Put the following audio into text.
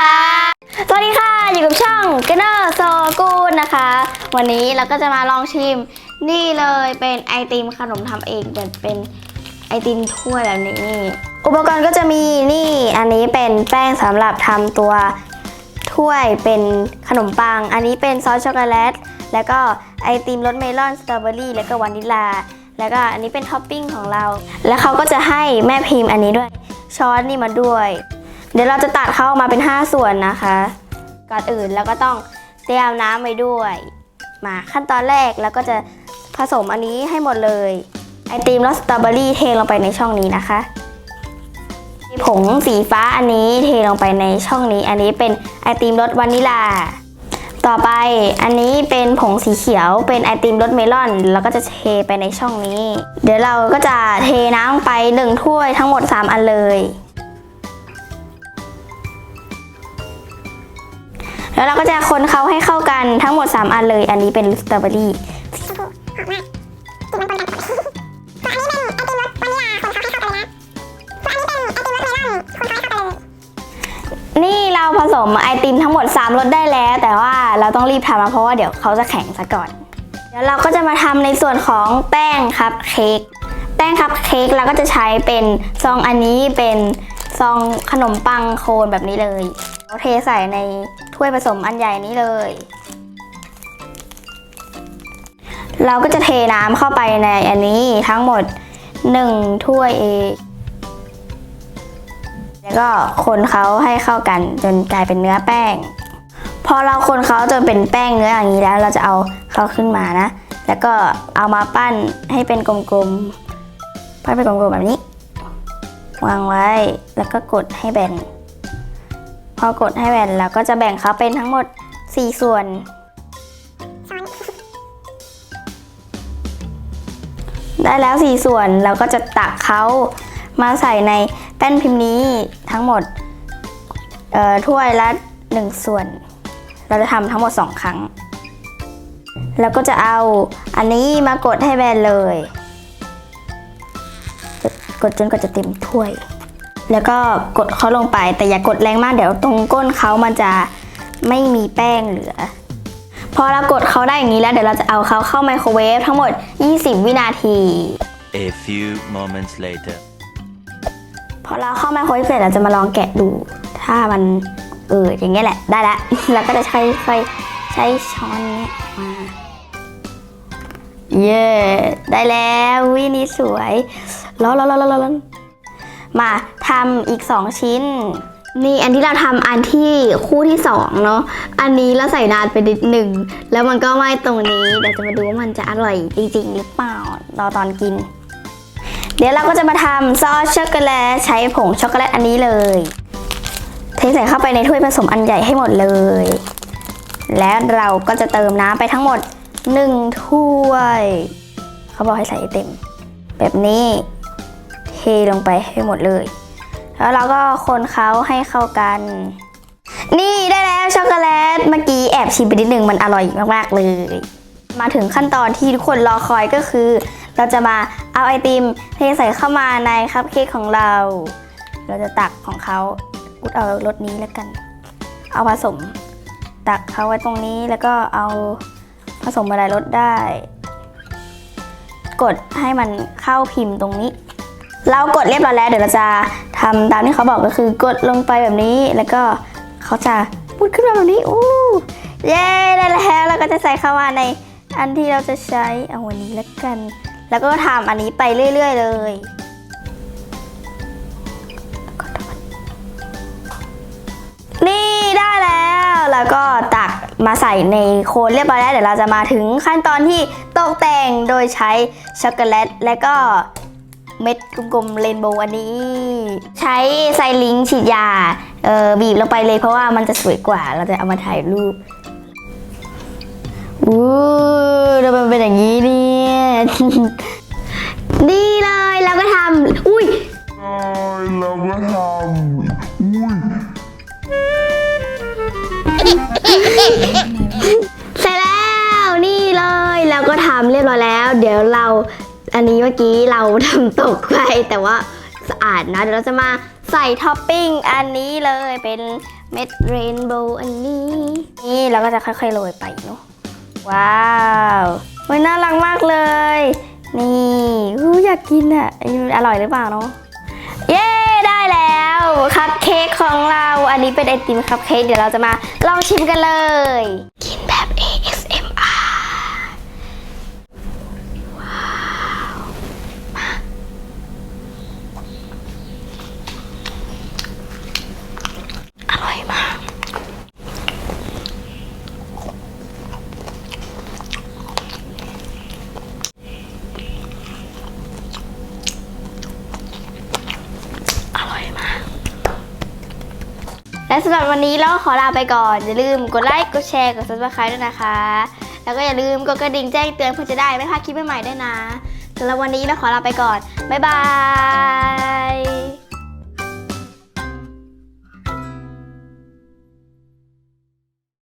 คะ สวัสดีค่ะ อยู่กับช่องกินเนอร์โซกูนนะคะ วันนี้เราก็จะมาลองชิม นี่เลยเป็นไอติมขนมทำเองแต่เป็นไอติมถ้วยแบบนี้ อุปกรณ์ก็จะมีนี่อันนี้เป็นแป้งสำหรับทำตัวถ้วยเป็นขนมปัง อันนี้เป็นซอสช็อกโกแลต แล้วก็ไอติมรสเมลอนสตรอเบอรี่แล้วก็วานิลา แล้วก็อันนี้เป็นท็อปปิ้งของเรา แล้วเขาก็จะให้แม่พิมพ์อันนี้ด้วยช้อนนี่มาด้วย เดี๋ยวเราจะตัดเข้ามาเป็น 5 ส่วนนะคะ ก่อนอื่นเราก็ต้องเตรียมน้ำไว้ด้วย มาขั้นตอนแรกแล้วก็จะผสมอันนี้ให้หมดเลย ไอติมรสสตรอเบอรี่เทลงไปในช่องนี้นะคะ ผงสีฟ้าอันนี้เทลงไปในช่องนี้ อันนี้เป็นไอติมรสวานิลา ต่อไปอันนี้เป็นผงสีเขียวเป็นไอติมรสเมลอนแล้วก็จะเทไปในช่องนี้ เดี๋ยวเราก็จะเทน้ำไปหนึ่งถ้วยทั้งหมด 3 อันเลย แล้วเราก็จะคนเขาให้เข้ากันทั้งหมด 3 อันเลย อันนี้เป็นสตรอเบอรี่นี่เราผสมไอติมทั้งหมด 3รสได้แล้ว แต่ว่าเราต้องรีบทำนะเพราะว่าเดี๋ยวเขาจะแข็งซะก่อน เดี๋ยวเราก็จะมาทำในส่วนของแป้งครับเค้กแป้งครับเค้กเราก็จะใช้เป็นซองอันนี้เป็น ซองขนมปังโคนแบบนี้เลยเราเทใส่ในถ้วยผสมอันใหญ่นี้เลย เราก็จะเทน้ำเข้าไปในอันนี้ทั้งหมด 1 ถ้วยเองแล้วก็คนเขาให้เข้ากันจนกลายเป็นเนื้อแป้ง พอเราคนเขาจนเป็นแป้งเนื้ออย่างนี้แล้ว เราจะเอาเขาขึ้นมานะ แล้วก็เอามาปั้นให้เป็นกลมๆปั้นเป็นกลมๆแบบนี้ วางไว้แล้วก็กดให้แบน พอกดให้แบนเราก็จะแบ่งเขาเป็นทั้งหมด 4 ส่วน ได้แล้ว 4 ส่วนเราก็จะตักเขามาใส่ในแป้นพิมพ์นี้ทั้งหมดถ้วยละ 1 ส่วน เราจะทำทั้งหมด 2 ครั้ง แล้วก็จะเอาอันนี้มากดให้แบนเลย กดจนกว่าจะเต็มถ้วย แล้วก็กดเขาลงไป แต่อย่ากดแรงมากเดี๋ยวตรงก้นเขามันจะไม่มีแป้งเหลือ พอเรากดเขาได้อย่างนี้แล้วเดี๋ยวเราจะเอาเขาเข้าไมโครเวฟทั้งหมด 20 วินาที A few moments later. พอเราเข้าไมโครเวฟเสร็จเราจะมาลองแกะดู ถ้ามันเอออย่างเงี้ยแหละได้แล้วเราก็จะใช้ใช้ใช้ช้อนเนี้ยมา เย้ ได้แล้ววินี่สวย ร้อนร้อนร้อนร้อนมาทำอีก2ชิ้น นี่อันที่เราทำอันที่คู่ที่2เนาะอันนี้เราใส่นานไปนิดหนึ่ง แล้วมันก็ไหม้ตรงนี้ เดี๋ยวจะมาดูว่ามันจะอร่อยจริงๆหรือเปล่ารอตอนกิน เดี๋ยวเราก็จะมาทำซอสช็อกโกแลตใช้ผงช็อกโกแลตอันนี้เลย เทใส่เข้าไปในถ้วยผสมอันใหญ่ให้หมดเลย แล้วเราก็จะเติมน้ำไปทั้งหมด1ถ้วย เขาบอกให้ใส่เต็ม แบบนี้ เทลงไปให้หมดเลย แล้วเราก็คนเขาให้เข้ากัน นี่ได้แล้วช็อกโกแลต เมื่อกี้แอบชิมไปนิดนึงมันอร่อยมากๆเลย มาถึงขั้นตอนที่ทุกคนรอคอยก็คือ เราจะมาเอาไอติมเทใส่เข้ามาในคัพเค้กของเรา เราจะตักของเขากุดเอารสนี้แล้วกัน เอาผสม ตักเขาไว้ตรงนี้แล้วก็เอาผสมอะไรรสได้ กดให้มันเข้าพิมพ์ตรงนี้ เรากดเรียบร้อยแล้วเดี๋ยวเราจะทำตามที่เขาบอกก็คือกดลงไปแบบนี้ แล้วก็เขาจะพูดขึ้นมาแบบนี้อู้เย้ได้แล้วแล้วก็จะใส่เข้ามาในอันที่เราจะใช้เอาวันนี้แล้วกัน แล้วก็ทำอันนี้ไปเรื่อย ๆ เลยนี่ได้แล้วแล้วก็ตักมาใส่ในโคนเรียบร้อยแล้วเดี๋ยวเราจะมาถึงขั้นตอนที่ตกแต่งโดยใช้ช็อกโกแลตและก็ เม็ดกลมๆเรนโบว์อันนี้ ใช้ไซลิงฉีดยาเออบีบลงไปเลยเพราะว่ามันจะสวยกว่า เราจะเอามาถ่ายรูปอู้ทำไมมันเป็นอย่างนี้เนี่ยนี่เลยเราก็ทำอุ้ยเราก็ทำอุ้ยเสร็จแล้วนี่เลยเราก็ทำเรียบร้อยแล้ว เดี๋ยวเรา อันนี้เมื่อกี้เราทำตกไปแต่ว่าสะอาดนะเดี๋ยวเราจะมาใส่ท็อปปิ้งอันนี้เลยเป็นเม็ดเรนโบว์อันนี้ นี่เราก็จะค่อยๆโรยไปเนาะว้าวมันน่ารักมากเลย นี่อู้อยากกินอะอันนี้มันอร่อยหรือเปล่าเนาะเย้ได้แล้วคัพเค้กของเราอันนี้เป็นไอติมคัพเค้กเดี๋ยวเราจะมาลองชิมกันเลย และสำหรับวันนี้เราขอลาไปก่อน อย่าลืมกดไลค์ กดแชร์ กดซับสไคร b e ด้วยนะคะ แล้วก็อย่าลืมกดกระดิ่งแจ้งเตือนเพื่อจะได้ไม่พลาดคลิปใหม่ๆด้วยนะสำหรับวันนี้เราขอลาไปก่อน บ๊ายบาย